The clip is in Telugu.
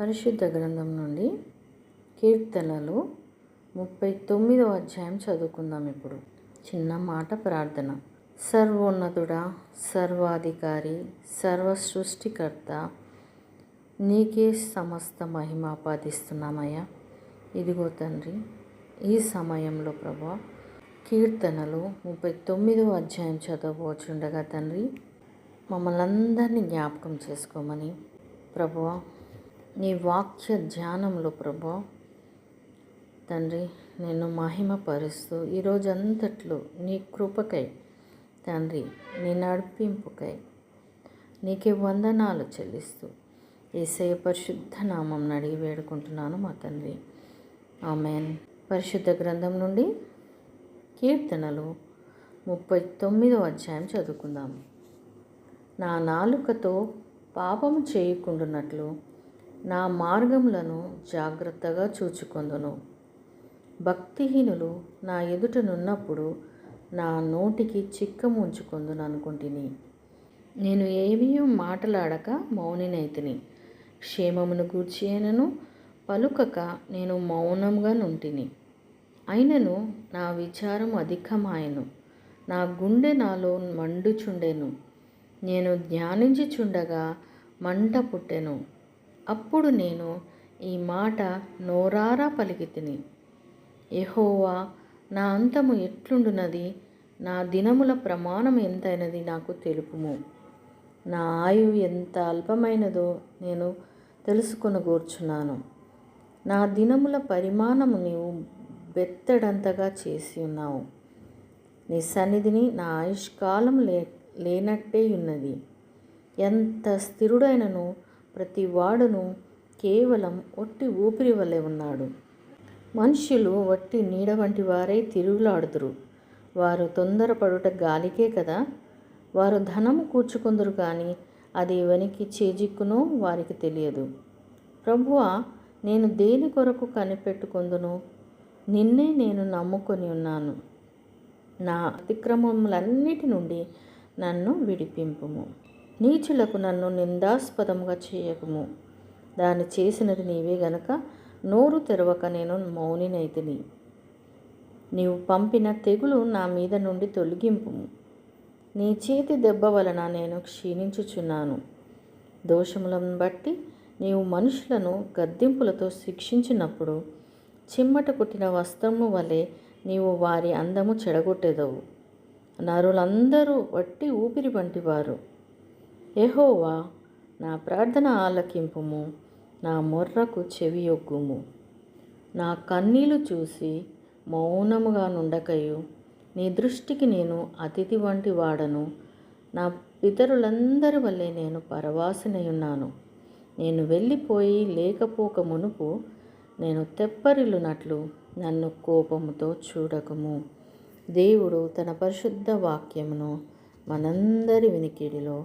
పరిశుద్ధ గ్రంథం నుండి కీర్తనలు ముప్పై తొమ్మిదవ అధ్యాయం చదువుకుందాం ఇప్పుడు. చిన్న మాట ప్రార్థన. సర్వోన్నతుడా సర్వాధికారి సర్వ సృష్టికర్త నీకే సమస్త మహిమ ఆపాదిస్తున్నామయ్యా. ఇదిగో తండ్రి ఈ సమయంలో ప్రభా కీర్తనలు ముప్పై తొమ్మిదవ అధ్యాయం చదవబోచుండగా తండ్రి మమ్మల్ని అందరినీ జ్ఞాపకం చేసుకోమని. ప్రభువా నీ వాక్య ధ్యానంలో ప్రభా తండ్రి నేను మహిమపరుస్తూ ఈరోజు అంతట్లో నీ కృపకై తండ్రి నీ నడిపింపుకై నీకే వందనాలు చెల్లిస్తూ ఏసయ పరిశుద్ధ నామం అడిగి వేడుకుంటున్నాను మా తండ్రి. ఆమెన్. పరిశుద్ధ గ్రంథం నుండి కీర్తనలు ముప్పై తొమ్మిదో అధ్యాయం చదువుకుందాం. నా నాలుకతో పాపము చేయకుండానట్లు నా మార్గములను జాగ్రత్తగా చూచుకొందును. భక్తిహీనులు నా ఎదుటనున్నప్పుడు నా నోటికి చిక్కము ఉంచుకుందును అనుకుంటుని నేను ఏమీ మాటలాడక మౌనినైతిని. క్షేమమును గూర్చియనను పలుకక నేను మౌనంగా నుంటిని. అయినను నా విచారం అధికమాయను. నా గుండె నాలో మండుచుండెను. నేను ధ్యానించుచుండగా మంట పుట్టెను. అప్పుడు నేను ఈ మాట నోరారా పలికి తిని ఎహోవా నా అంతము ఎట్లుండునది? నా దినముల ప్రమాణం ఎంతైనది నాకు తెలుపుము. నా ఆయువు ఎంత అల్పమైనదో నేను తెలుసుకొనగోర్చున్నాను నా దినముల పరిమాణము నీవు బెత్తడంతగా చేసి ఉన్నావు. నీ సన్నిధిని నా ఆయుష్కాలం లే లేనట్టే ఉన్నది. ఎంత స్థిరుడైనను ప్రతి వాడును కేవలం ఒట్టి ఊపిరి వలె ఉన్నాడు. మనుష్యులు వట్టి నీడ వంటి వారై తిరుగులాడుదురు. వారు తొందరపడుట గాలికే కదా? వారు ధనము కూర్చుకుందరు కానీ అది వెనక్కి చేజిక్కునో వారికి తెలియదు. ప్రభువ నేను దేని కొరకు కనిపెట్టుకుందును? నిన్నే నేను నమ్ముకొని ఉన్నాను. నా అతిక్రమములన్నిటి నుండి నన్ను విడిపింపుము. నీచులకు నన్ను నిందాస్పదముగా చేయకుము. దాన్ని చేసినది నీవే గనక నోరు తెరవక నేను మౌనినైతిని. నీవు పంపిన తెగులు నా మీద నుండి తొలగింపు నీ చేతి దెబ్బ వలన నేను క్షీణించుచున్నాను. దోషములను బట్టి నీవు మనుషులను గద్దింపులతో శిక్షించినప్పుడు చిమ్మట కుట్టిన వస్త్రము వలె నీవు వారి అందము చెడగొట్టెదవు. నరులందరూ వట్టి ఊపిరి వంటివారు ఎహోవా నా ప్రార్థన ఆలకింపుము నా మొర్రకు చెవియొగ్గుము నా కన్నీలు చూసి మౌనముగా నుండకయు. నీ దృష్టికి నేను అతిథి వంటి వాడను. నా పితరులందరి వల్లే నేను పరవాసినయున్నాను. నేను వెళ్ళిపోయి లేకపోక మునుపు నేను తెప్పరిల్లునట్లు నన్ను కోపముతో చూడకము. దేవుడు తన పరిశుద్ధ వాక్యమును మనందరి వినికిడిలో